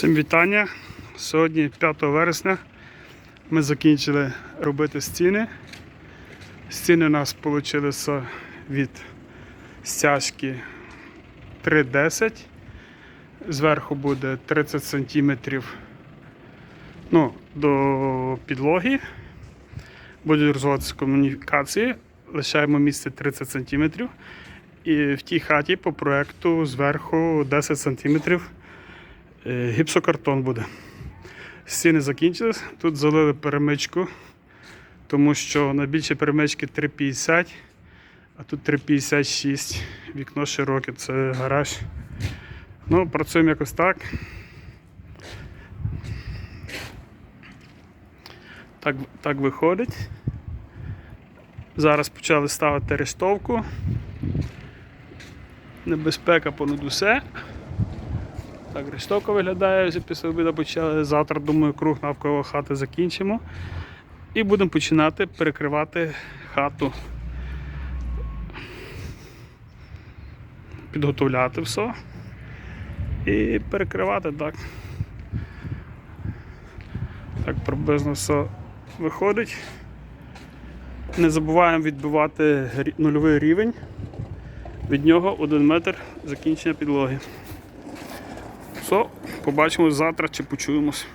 Всім вітання. Сьогодні 5 вересня ми закінчили робити стіни. Стіни у нас вийшли від стяжки 3,10. Зверху буде 30 см ну, до підлоги. Будуть розвиватися комунікації. Лишаємо місце 30 см. І в тій хаті по проекту зверху 10 см гіпсокартон буде. Стіни закінчились. Тут залили перемичку, тому що найбільші перемички 3,50, а тут 3,56. Вікно широке, це гараж. Ну, працюємо якось так. Так, так виходить. Зараз почали ставити рештовку. Небезпека понад усе. Так, рештовка виглядає, вже після обіду почали. Завтра, думаю, круг навколо хати закінчимо. І будемо починати перекривати хату. Підготовляти все. І перекривати так. Так приблизно все виходить. Не забуваємо відбивати нульовий рівень. Від нього 1 метр закінчення підлоги. Все, побачимось завтра чи почуємось.